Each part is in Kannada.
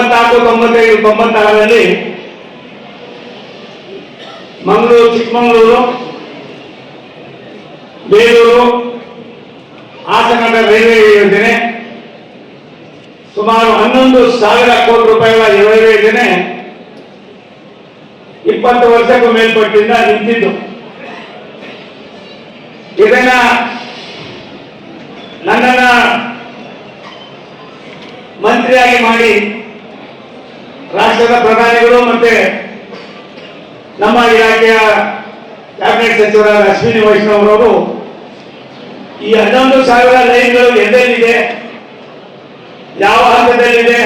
ತೊಂಬತ್ನಾಲ್ಕು ತೊಂಬತ್ತೈದು, ತೊಂಬತ್ತಾರರಲ್ಲಿ ಮಂಗಳೂರು, ಚಿಕ್ಕಮಗಳೂರು, ಬೇಲೂರು, ಹಾಸನದ ರೈಲ್ವೆ ಯೋಜನೆ, ಸುಮಾರು ಹನ್ನೊಂದು ಸಾವಿರ ಕೋಟಿ ರೂಪಾಯಿಗಳ ರೈಲ್ವೆ ಯೋಜನೆ ಇಪ್ಪತ್ತು ವರ್ಷಕ್ಕೂ ಮೇಲ್ಪಟ್ಟಿಂದ ನಿಂತಿದ್ದು. ಇದನ್ನ ನನ್ನನ್ನ ಮಂತ್ರಿಯಾಗಿ ಮಾಡಿ ರಾಷ್ಟ್ರದ ಪ್ರಧಾನಿಗಳು ಮತ್ತೆ ನಮ್ಮ ಇಲಾಖೆಯ ಕ್ಯಾಬಿನೆಟ್ ಸಚಿವರಾದ ಅಶ್ವಿನಿ ವೈಷ್ಣವರವರು ಈ ಹನ್ನೊಂದು ಸಾವಿರ ಲೈನ್ಗಳು ಎಲ್ಲೆಲ್ಲಿದೆ? ಯಾವ ಹಂತದಲ್ಲಿದೆ?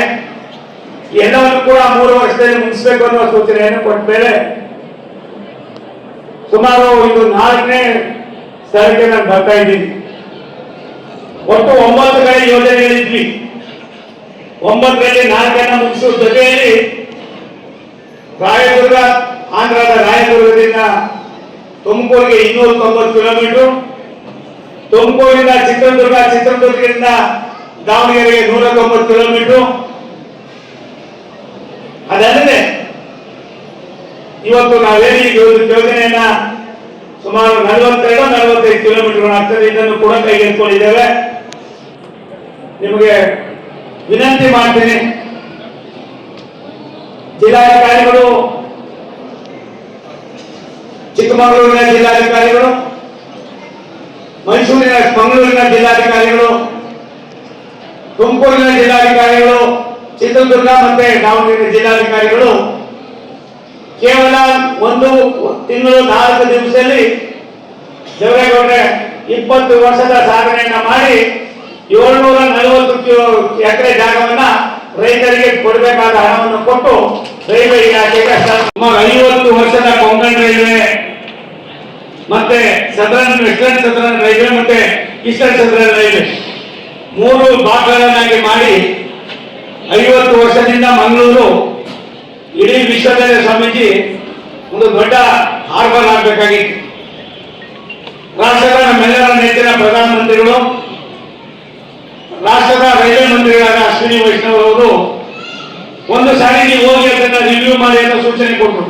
ಎಲ್ಲವನ್ನು ಕೂಡ ಮೂರು ವರ್ಷದಲ್ಲಿ ಮುಗಿಸ್ಬೇಕು ಅನ್ನುವ ಸೂಚನೆಯನ್ನು ಕೊಟ್ಟ ಮೇಲೆ ಸುಮಾರು ಇದು ನಾಲ್ಕನೇ ಸ್ಥಳಕ್ಕೆ ನಾನು ಬರ್ತಾ ಇದ್ದೀನಿ ಒಟ್ಟು ಒಂಬತ್ತು ಕಡೆ ಯೋಜನೆಗಳಿದ್ವಿ. ಒಂಬತ್ತರಲ್ಲಿ ನಾಲ್ಕನ್ನ ಮುಗಿಸುವ ಜೊತೆಯಲ್ಲಿ ರಾಯದುರ್ಗ, ಆಂಧ್ರದ ರಾಯದುರ್ಗದಿಂದ ತುಮಕೂರಿಗೆ ಇನ್ನೂರ ತೊಂಬತ್ತು ಕಿಲೋಮೀಟರ್ ತುಮಕೂರಿಂದ ಚಿತ್ರದುರ್ಗ, ಚಿತ್ರದುರ್ಗದಿಂದ ದಾವಣಗೆರೆಗೆ ನೂರ ತೊಂಬತ್ತು ಕಿಲೋಮೀಟರ್. ಅದಲ್ಲದೆ, ಇವತ್ತು ನಾವೇನು ಈ ಯೋಜನೆಯನ್ನ ಸುಮಾರು ನಲವತ್ತೆರಡು, ನಲವತ್ತೈದು ಕಿಲೋಮೀಟರ್ ಆಗ್ತದೆ ಇದನ್ನು ಕೂಡ ಕೈಗೆತ್ತಿಕೊಂಡಿದ್ದೇವೆ. ನಿಮಗೆ ವಿನಂತಿ ಮಾಡ್ತೇನೆ. ಜಿಲ್ಲಾಧಿಕಾರಿಗಳು, ಚಿಕ್ಕಮಗಳೂರಿನ ಜಿಲ್ಲಾಧಿಕಾರಿಗಳು, ಮೈಸೂರಿನ, ಮಂಗಳೂರಿನ ಜಿಲ್ಲಾಧಿಕಾರಿಗಳು, ತುಮಕೂರಿನ ಜಿಲ್ಲಾಧಿಕಾರಿಗಳು, ಚಿತ್ರದುರ್ಗ ಮತ್ತೆ ದಾವಣಗೆರೆ ಜಿಲ್ಲಾಧಿಕಾರಿಗಳು, ಕೇವಲ ಒಂದು ತಿಂಗಳು ನಾಲ್ಕು ದಿವಸದಲ್ಲಿ ದೇವರೇಗೌಡ್ರೆ ಇಪ್ಪತ್ತು ವರ್ಷದ ಸಾಧನೆಯನ್ನ ಮಾಡಿ ಏಳ್ನೂರ ನಲವತ್ತು ಎಕರೆ ಜಾಗವನ್ನ ರೈತರಿಗೆ ಕೊಡಬೇಕಾದ ಹಣವನ್ನು ಕೊಟ್ಟು ರೈಲ್ವೆ ಇಲಾಖೆಗೆ ಸುಮಾರು ಐವತ್ತು ವರ್ಷದ ಕೊಂಕಣ್ ರೈಲ್ವೆ, ಮತ್ತೆ ಸದರನ್, ವೆಸ್ಟರ್ನ್ ಸದರನ್ ರೈಲ್ವೆ ಮತ್ತೆ ಈಸ್ಟರ್ನ್ ಸದರನ್ ರೈಲ್ವೆ. ಮೂರು ಭಾಗಗಳನ್ನಾಗಿ ಮಾಡಿ ಐವತ್ತು ವರ್ಷದಿಂದ ಮಂಗಳೂರು ಇಡೀ ವಿಶ್ವದಲ್ಲಿ ಸ್ವಾಮೀಜಿ ಒಂದು ದೊಡ್ಡ ಹಾರ್ಬರ್ ಆಗಬೇಕಾಗಿತ್ತು. ರಾಷ್ಟ್ರದ ನಮ್ಮೆಲ್ಲರ ನೆಚ್ಚಿನ ಪ್ರಧಾನಮಂತ್ರಿಗಳು ಮಂತ್ರಿಗಳಾದ ಅಶ್ವಿನಿ ವೈಷ್ಣವ್ ಅವರು ಒಂದು ಸಾರಿ ನೀವು ಹೋಗಿ ಅದನ್ನ ರಿವ್ಯೂ ಮಾಡಿ ಅಂತ ಸೂಚನೆ ಕೊಟ್ಟರು